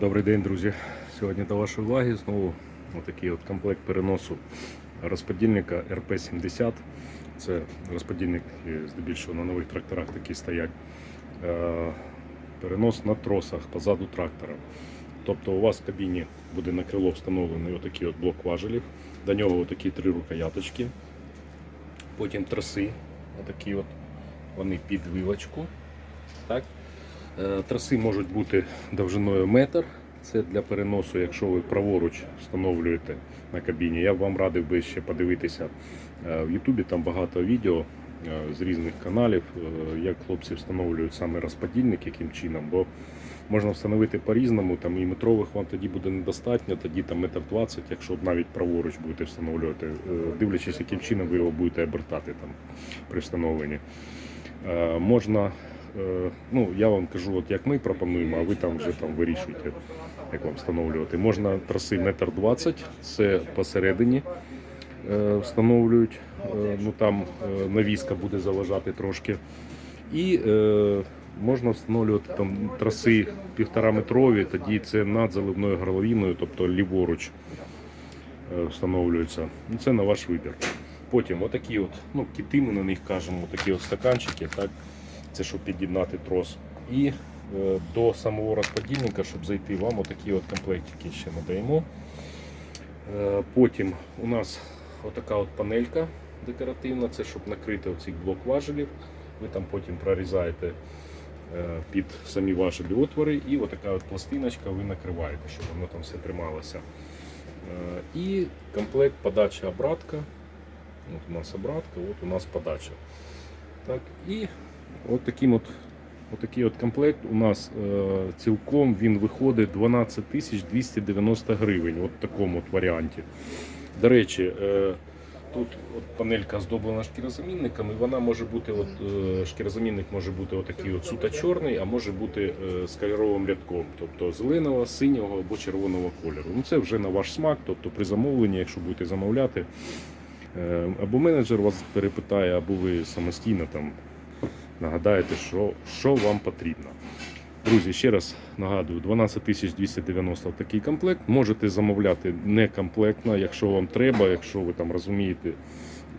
Добрий день, друзі. Сьогодні до вашої уваги знову отакий от комплект переносу розподільника РП-70. Це розподільник здебільшого на нових тракторах такі стоять. Е, Перенос на тросах позаду трактора. Тобто у вас в кабіні буде на крило встановлений отакий от блок важелів. До нього отакі три рукояточки. Потім траси, отакі от, вони під вилочку. Так? Е, Траси можуть бути довжиною метр. Це для переносу, якщо ви праворуч встановлюєте на кабіні. Я б вам радив би ще подивитися е, в Ютубі. Там багато відео е, з різних каналів, як хлопці встановлюють саме розподільник, яким чином. Бо можна встановити по-різному, там і метрових вам тоді буде недостатньо, тоді там метр двадцять, якщо навіть праворуч будете встановлювати, дивлячись, яким чином ви його будете обертати там при встановленні. Можна ну, я вам кажу, от як ми пропонуємо, а ви там вже там вирішуєте, як вам встановлювати. Можна траси метр двадцять, це посередині е, встановлюють. Е, ну там е, навіска буде заважати трошки. І е, можна встановлювати там траси півтора метрові, тоді це над заливною горловиною, тобто ліворуч е, встановлюється. Ну, це на ваш вибір. Потім отакі от, ну, кити ми на них кажемо, такі от стаканчики, так, це щоб під'єднати трос. І е, до самого розподільника, щоб зайти, вам отакі от комплектики ще надаємо. Е, потім у нас отака от панелька декоративна, це щоб накрити оцей блок важелів. Ви там потім прорізаєте е, під самі важелі отвори, і отака от пластиночка ви накриваєте, щоб воно там все трималося. Е, І комплект подача обратка. От у нас обратка, от у нас подача. Так, і от таким от, от от комплект у нас е, цілком він виходить 12 тисяч 290 гривень. От в такому от варіанті. До речі, е, тут от панелька здоблена шкірозамінниками. Вона може бути, от, е, шкірозамінник може бути отакий от суто чорний, а може бути е, з кольоровим рядком, тобто зеленого, синього або червоного кольору. Ну це вже на ваш смак, тобто при замовленні, якщо будете замовляти. Е, Або менеджер вас перепитає, або ви самостійно там нагадаєте, що, що вам потрібно. Друзі, ще раз нагадую, 12 290 такий комплект. Можете замовляти некомплектно, якщо вам треба, якщо ви там розумієте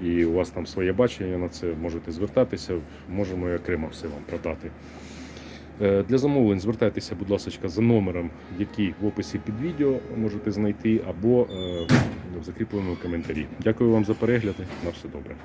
і у вас там своє бачення на це, можете звертатися, можемо і окремо все вам продати. Е, Для замовлень звертайтеся, будь ласка, за номером, який в описі під відео можете знайти, або е, в закріпленому коментарі. Дякую вам за перегляди. На все добре.